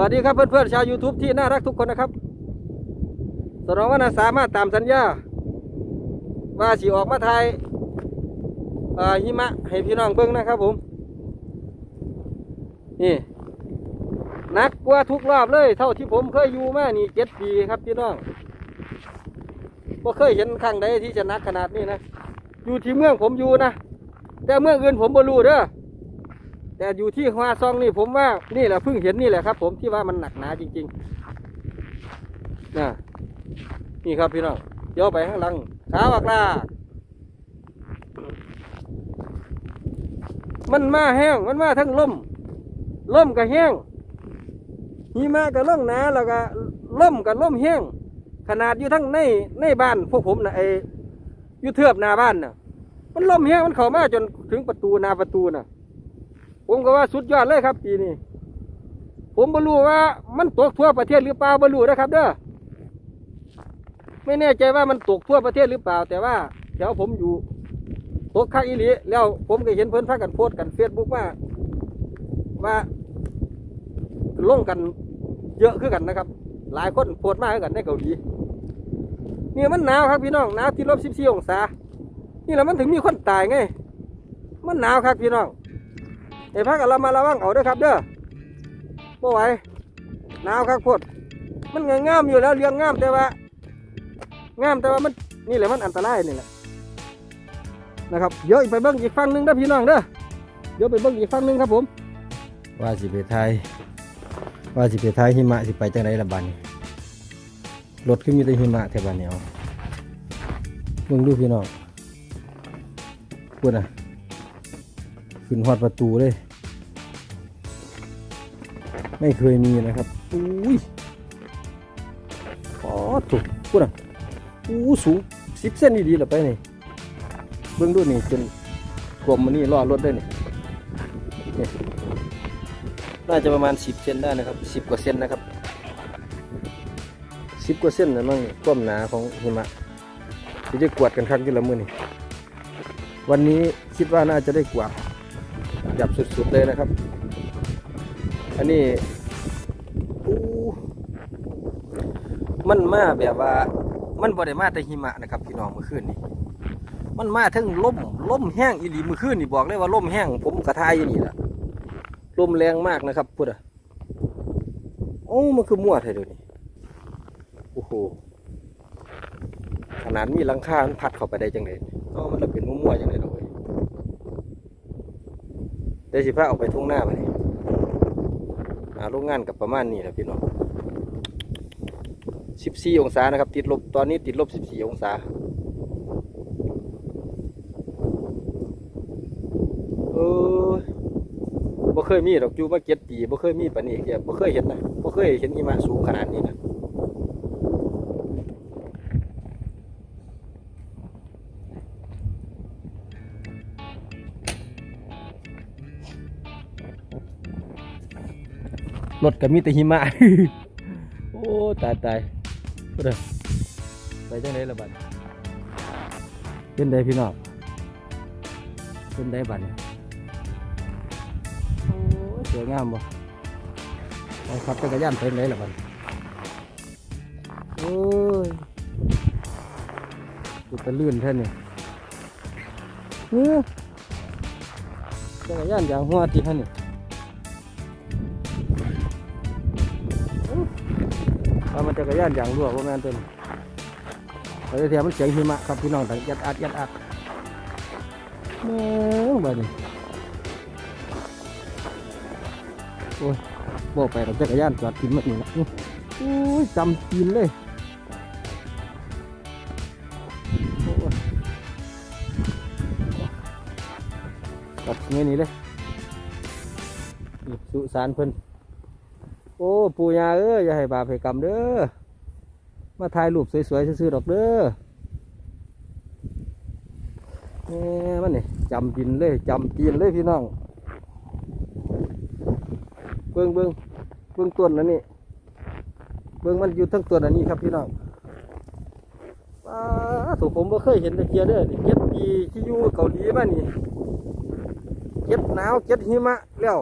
สวัสดีครับเพื่อนๆชาว YouTube ที่น่ารักทุกคนนะครับสนองว่านาสามารถตามสัญญา ว่าสิออกมาไทยหิมะให้พี่น้องเบิ่งนะครับผม นี่นักกว่าทุกรอบเลย เท่าที่ผมเคยอยู่มานี่เจ็ดปีครับพี่น้องก็เคยเห็นครั้งใดที่จะนักขนาดนี้นะ อยู่ที่เมืองผมอยู่นะ แต่เมืองอื่นผมบ่รู้เด้อ แต่อยู่ที่ฮวาซองนี่ผมว่านี่แหละเพิ่งเห็นนี่แหละครับ ผมที่ว่ามันหนักหนาจริงๆนะนี่ครับพี่น้องเดี๋ยวไปข้างหลังขาวักลามันมาแห้งมันมาทั้งลมลมกับแห้งหิมะกับล่องหนาแล้วก็ลมกับลมแห้งขนาดอยู่ทั้งในในบ้านพวกผมนะไออยู่เทือบหน้าบ้านน่ะ มันลมแห้งมันเข้ามาจนถึงประตูหน้าประตูน่ะ ผมก็ว่าสุดยอดเลยครับ ปีนี้ผมบรรู้ว่ามันตกทั่วประเทศหรือเปล่าบรรู้นะครับเด้อไม่แน่ใจว่ามันตกทั่วประเทศหรือเปล่า แต่ว่าแถวผมอยู่ตกคักอีหลีแล้วผมก็เห็นเพิ่อนพากันโพสกันเฟซบุ๊กว่าว่าลงกันเยอะขึ้นกันนะครับ หลายคนโพสมากขึ้นกันในเกาหลีนี่มันหนาวครับพี่น้องหนาวที่ลบสิบสี่องศา นี่แหละมันถึงมีคนตายไง มันหนาวครับพี่น้อง ไอ้พักเรามาระวังเอาด้วยครับเด้อบ่ไหวหนาวครับพดมันงงามอยู่แล้วเลี้ยงงามแต่ว่างามแต่ว่ามันนี่แหละมันอันตรายนี่แหละนะครับเดี๋ยวไปเบิ้งอีกฝั่งหนึงเด้อพี่น้องเด้อเดี๋ยวไปเบิ้งอีกฝั่งหนึงครับผม ว่าสิไปไทยว่าสิไปไทยหิมะสิไปจังไรละบัดนรถขึ้นมีแต่หิมะแถวบ้านเนี่ยเอาเบิ่งดูพี่น้องพูดนะ ขึ้นหอดประตูเลย ไม่เคยมีนะครับอุ้ยอ๋อถูกพูดอะอู้สูงสิบเส้นดีๆเหรอไปนี่เบื้องดูนี่จนกลมมันนี่รอดรถได้นี่นี่น่าจะประมาณสิบเซนได้นะครับสิบกว่าเซนนะครับสิบกว่าเซนนะมั่งนี่ความหนาของหิมะที่จะกวาดกันครั้งที่ละมือนี่วันนี้คิดว่าน่าจะได้กวาด จับสุดๆเลยนะครับ อันนี้มันมาแบบว่า มันบ่ได้มาแต่หิมะนะครับพี่น้องเมื่อคืนนี้มันมาทั้งลมลมแห้งอีหลีเมื่อคืนนี่บอกเลยว่าลมแห้ง ผมกระทายอยู่นี่แหละลมแรงมากนะครับพุทธะโอ้มันคือมั่วไทยดี๋ยวนี้โอ้โหขนาดมีลังคามันพัดเข้าไปได้จังเลยก็มันละเป็นมั่วๆจังเลยดอกเว้ยเดี๋ยวสิพาออกไปทุ่งหน้าไปหาโรงงานกับประมาณนี้แหละพี่น้องสิบสี่องศานะครับ ติดลบตอนนี้ติดลบสิบสี่องศาเออบ่เคยมีดอกอยู่มาเก็ดปีบ่เคยมีปานนี้เดียบ่เคยเห็นนะบ่เคยเห็นหิมะสูงขนาดนี้นะ ถก็มีแต่หิมะ โอ้ตายตายเด้อไปจังไดละบัดเป็นไดพี่น้องเป็นไดบัดโอ้สวยงามบ่ไปขับจักรยานไปไหนละบัดโอ้ยดูตะลื่นแท่นี่เฮ้อจักรยานอย่างหัวที่ท่านนี่ จักรยานอย่างรั่วว่าแม่นตัวนี้ไปเทียมมันเสียงหิมะครับพี่น้องแต่ยัดอัดยัดอัดแม่งบ้านี่โอ้ยบอกไปเราจักรยานจอดกินมาอีกนะอื้อโอ้ยจำกินเลยจอดเงี้ยนี้เลยสุสานเพิ่น โอ้ปูยาเอ้ยอย่าให้บาปให้กรรมเด้อมาถ่ายรูปสวยๆซื่อๆดอกเด้อแหมมันนี่จำดินเลยจำตีนเลยพี่น้องเบิ้งเบิ้งเบิ้งต้นนั่นนี่เบิ้งมันอยู่ทั้งต้นอันนี้ครับพี่น้องว้าถูกผมบ่เคยเห็นตะเกียเด้อเก็ดปีที่อยู่เกาหลีมานี่เก็ดหนาวเก็ดหิมะแล้ว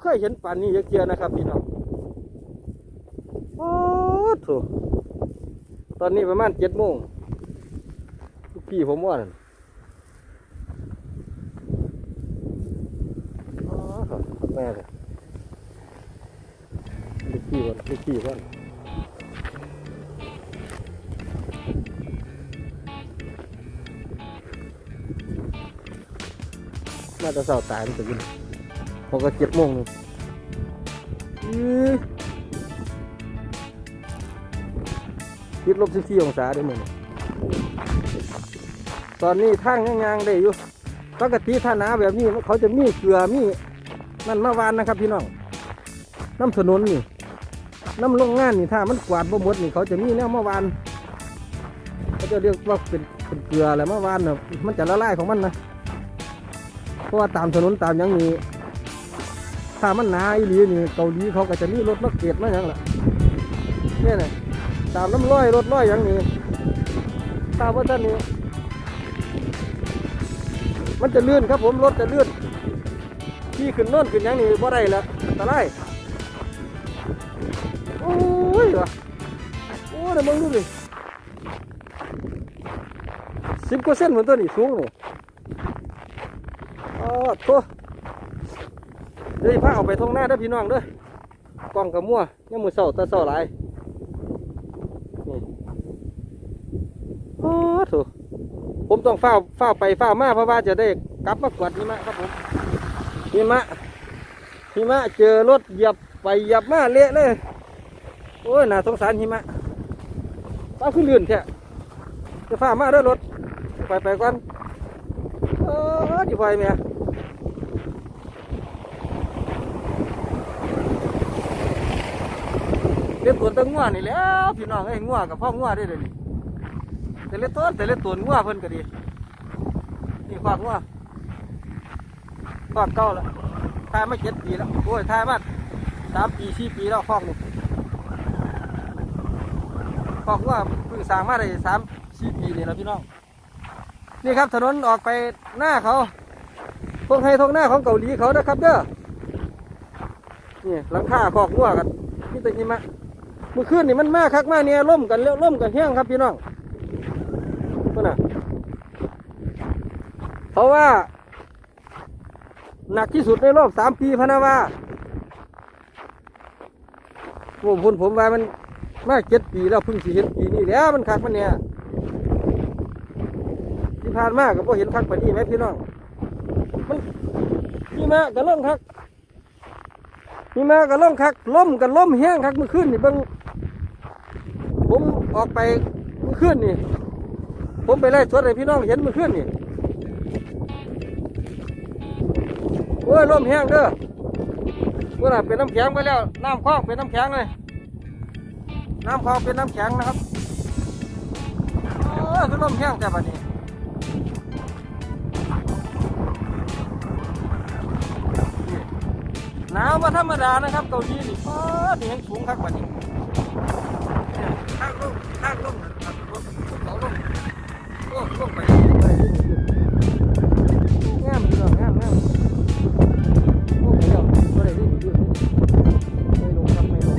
เคยเห็นป่านนี้ยักเจียนะครับพี่น้องโอ้โถตอนนี้ประมาณเจ็ดโมงลูกพี่ผมว่านแม่เลยลูกพี่วันลูกพี่วันน่าจะเศร้าตายมันจะยิน ผมก็เจ็ดโมงนี่อื้อคิดลบสิบสี่องศาได้หมเนี่ยตอนนี้ท่างยังยางๆได้อยู่ปกติถ้านาแบบนี้เขาจะมีเกลือมีนั่นมาวานนะครับพี่น้องน้ำถนนนี่น้ำโรงงานนี่ถ้ามันกวาดบ่หมดนี่เขาจะมีแนวมาวานเขาจะเรียกว่าเป็นเป็นเกลืออะไรมาวานน่ะมันจะละลายของมันนะเพราะว่าตามถนนตามยังนี้ ถ้ามันหนาอีหลีนี่เกาหลีเขาก็จะมีรถมาเกตมาหยังล่ะเนี่ยนะตามน้ำร้อยรถร้อยหยังนี้ตามว่าท่านนี้ มันจะเลื่อนครับผมรถจะเลื่อนที่ขึ้นน่นขึ้นหยังนี่บ่ได้ละอันตรายโอ้ยวะโอ้เดี๋ยวมึงดูดิสิบกว่าเส้นเหมือนตัวนี้สูงเลยอ๋อโถ เดี๋ยวพาเอาไปท้องหน้าด้อพี่น้องเด้อกล้องกับมั่วยังมือเศร้าตาเศร้าหลายนี่โอ้โถผมต้องเฝ้าเฝ้าไปเฝ้ามาเพราะว่าจะได้กลับมากวาดหิมะครับผมหิมะหิมะเจอรถเหยียบไปเหยียบมาเละเลยโอ้ยน่าสงสารหิมะป้าขึ้นเลื่อนแท้จะฝ้ามาเด้อรถไปไปก่อนเออจีไฟเมียเล่นตัวตั้งงัวนี่แล้วพี่น้องไอ้งัวกับพ่องัวได้เลยนี่แต่เล่นต้นแต่เล่นตัวงัวเพิ่นก็ดีนี่ควากงัวควากเก่าล้วทายมาเจ็ดปีแล้วโอ้ยทายมาสามปีสี่ปีแล้วคอกนี่คอกงัวเพิ่งสร้างมาได้สามสี่ปีนี่แล้วพี่น้องนี่ครับถนนออกไปหน้าเขาทงไฮทงหน้าของเกาหลีเขานะครับเด้อนี่หลังคาคอกงัวกันนี่ตะกี้มะ มื่อคืนนี่มันมากคักมากเนี่ยล่มกันแล้วล่มกันแห้งครับพี่น้องนั่นน่ะเพราะว่า หนักที่สุดในรอบสามปีพนาว่าผมผมผมว่ามันมากเจ็ดปีแล้วเพิ่งสิเห็นปีนี้แล้วมันคักมันเนี่ยที่ผ่านมากก็เห็นคักปนนี้ไหมพี่น้องมันนี่มาก็ล่มคักนี่มาก็ล่มคักล่มกันล่มแห้งคักเมื่อคืนนี่เบิ่ง ผมออกไปเมื่อคืนนี่ ผมไปไล่สดให้พี่น้องเห็นเมื่อคืนนี่โอ้ยล่มแห้งเด้อเมื่อน่เป็นน้ำแข็งไปแล้ว น้ำคลองเป็นน้ำแข็งเลย น้ำคลองเป็นน้ำแข็งนะครับโอ้ยคือล่มแห้งแต่บัดนี้หนาวมาธรรมดานะครับเกาหลีนี่ฟ้านี่ยังสูงคักกว่านี้ ทางลงทางลงนะครับรถเขาลงโอ้ลงไปงามพี่น้องงามงามโอ้ไปแล้วบ่ได้เล่นอยู่ไม่ลงครับไม่ลง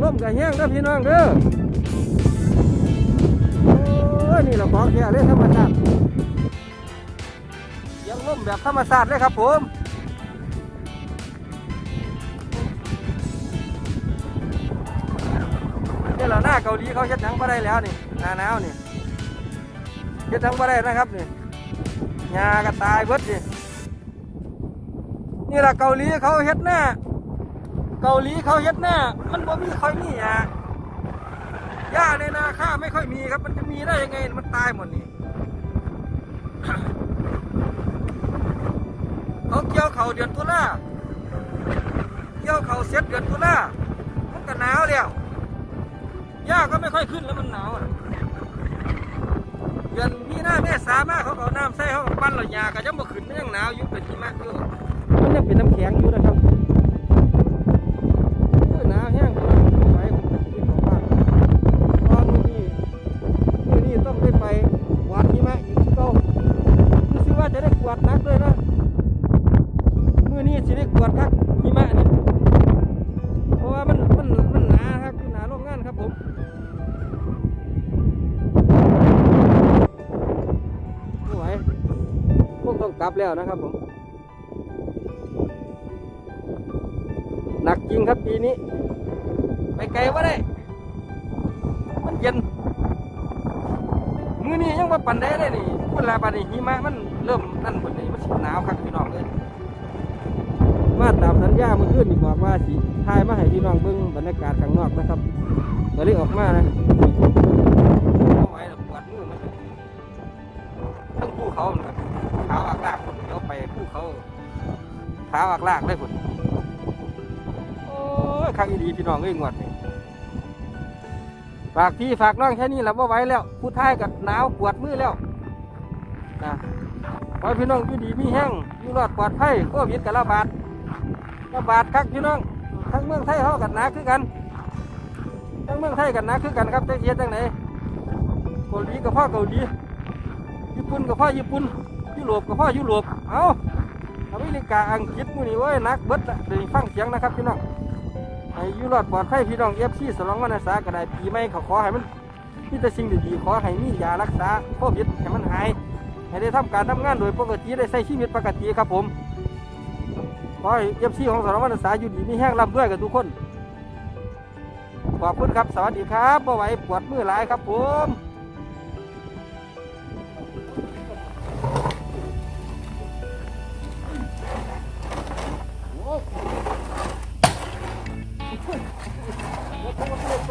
ร่มกับแห้งเด้อพี่น้องเด้อโอ้ยนี่เราของแท้เลยธรรมชาติยังล่มแบบธรรมชาติเลยครับผม นี่เราหน้าเกาหลีเขาเฮ็ดหนังมาได้แล้วนี่หน้าหนาวนี่เฮ็ดหนังมาได้นะครับนี่หญ้าก็ตายเบิดนี่นี่แหละเกาหลีเขาเฮ็ดหน้า เกาหลีเขาเฮ็ดหน้า มันบ่มีค่อยมีหญ้าหญ้าในนาข้าไม่ค่อยมีครับ มันจะมีได้ยังไงมันตายหมดนี่เขาเกี่ยวเขาเดือนตุลาเกี่ยวเขาเสร็จเดือนตุลามันก็หนาวแล้ว หญ้าก็ไม่ค่อยขึ้นแล้วมันหนาวอะเดือนมีหน้าแม่สามารถเขาเอาน้ำใส่เขาก็ปั้นเราหญ้าก็ยังบ่ขึ้นมันยังหนาวอยู่เป็นหิมะอยู่มันยังเป็นน้ำแข็งอยู่นะครับ แล้วนะครับผม หนักจริงครับปีนี้ ไปไกลว่าได้ มันเย็น มือนี้ยังมาปั่นได้เลยนี่เวลาปั่นนี่หิมะมันเริ่มนั่นหมดเลยมันหนาวครับพี่น้องเลยมาตามสัญญาเมื่อคืนนี่บอกว่าสิทายมาให้พี่น้องเบิ่งบรรยากาศข้างนอกนะครับก็เลยออกมานะเอาไว้แล้วปวดมือมันเลยทั้งภูเขาครับขาวอักาก เดี๋ยวไปภูเขาขาวอักลากเลยคนโอ้ยข้างอีดีพี่น้องเอ้ยงวดนี่ฝากพี่ฝากน้องแค่นี้แหละว่าไหว้แล้ว ผู้ท้ายกับหนาวปวดมือแล้วนะขอให้พี่น้องอยู่ดีมีแห้งอยู่รอดปลอดภัยโควิดกับระบาดระบาดครับพี่น้องทั้งเมืองไทยเขากันหนาคือกันทั้งเมืองไทยกันหนาคือกันครับจะเทียจังไหนเกาหลีกับพ่อเกาหลีญี่ปุ่นกับพ่อญี่ปุ่น ยุโรปกับพ่อยุโรปเอาอเมริกาอังกฤษมื้อนี้เว้ยนักเบิดละเดี๋ยวฟังเสียงนะครับพี่น้องให้อยู่รอดปลอดภัยพี่น้องเอฟซีสลองวันอาสาก็ได้ปีใหม่ขาขอให้มันมีแต่สิ่งดีๆขอให้มียารักษาโควิดให้มันหายให้ได้ทำการทำงานโดยปกติได้ใช้ชีวิตปกติครับผมขอให้เอฟซีของสารวัตรสาอยู่ดีมีแห้งร่ำด้วยกันทุกคนขอบคุณครับ สวัสดีครับบ่ไหวปวดมือหลายครับผม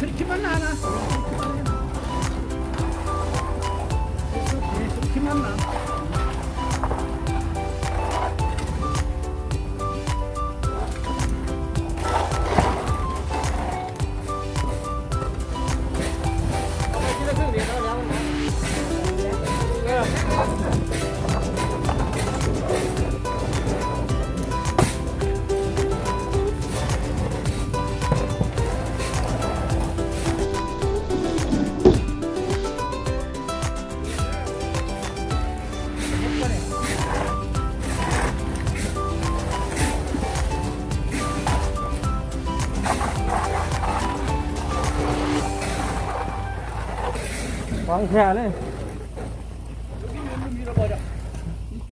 그렇게만 나나. 그렇게만 나. องแค่เลย